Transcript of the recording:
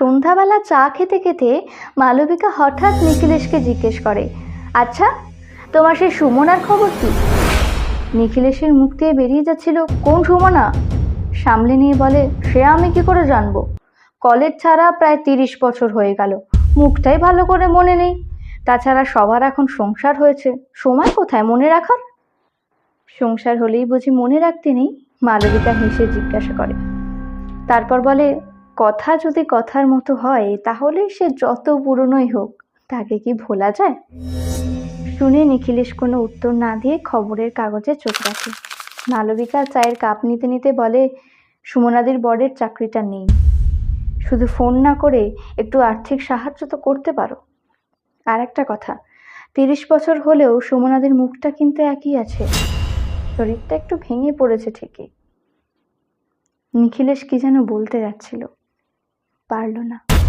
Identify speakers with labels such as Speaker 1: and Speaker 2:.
Speaker 1: সন্ধ্যাবেলা চা খেতে খেতে মালবিকা হঠাৎ নিখিলেশকে জিজ্ঞেস করে আচ্ছা তোমার সেই সুমনার খবর কি? নিখিলেশের মুখ দিয়ে বেরিয়ে যাচ্ছিল, কোন সুমনা? সামলে নিয়ে বলে, সে আমি কি করে জানব? কলেজ ছাড়া প্রায় তিরিশ বছর হয়ে গেল, মুখটাই ভালো করে মনে নেই। তাছাড়া সবার এখন সংসার হয়েছে, সময় কোথায় মনে রাখার? সংসার হলেই বুঝি মনে রাখতে নেই, মালবিকা হেসে জিজ্ঞাসা করে। তারপর বলে কথা যদি কথার মতো হয় তাহলে সে যত পুরনোই হোক, তাকে কি ভোলা যায়? শুনে নিখিলেশ কোনো উত্তর না দিয়ে খবরের কাগজে চোখ রাখে। মালবিকা চায়ের কাপ নিতে নিতে বলে, সুমনাদির বরের চাকরিটা নেই। শুধু ফোন না করে একটু আর্থিক সাহায্য তো করতে পারো। আর একটা কথা, তিরিশ বছর হলেও সুমনাদির মুখটা কিন্তু একই আছে। শরীরটা একটু ভেঙে পড়েছে ঠিকই। নিখিলেশ কি যেন বলতে যাচ্ছিল। পারল না।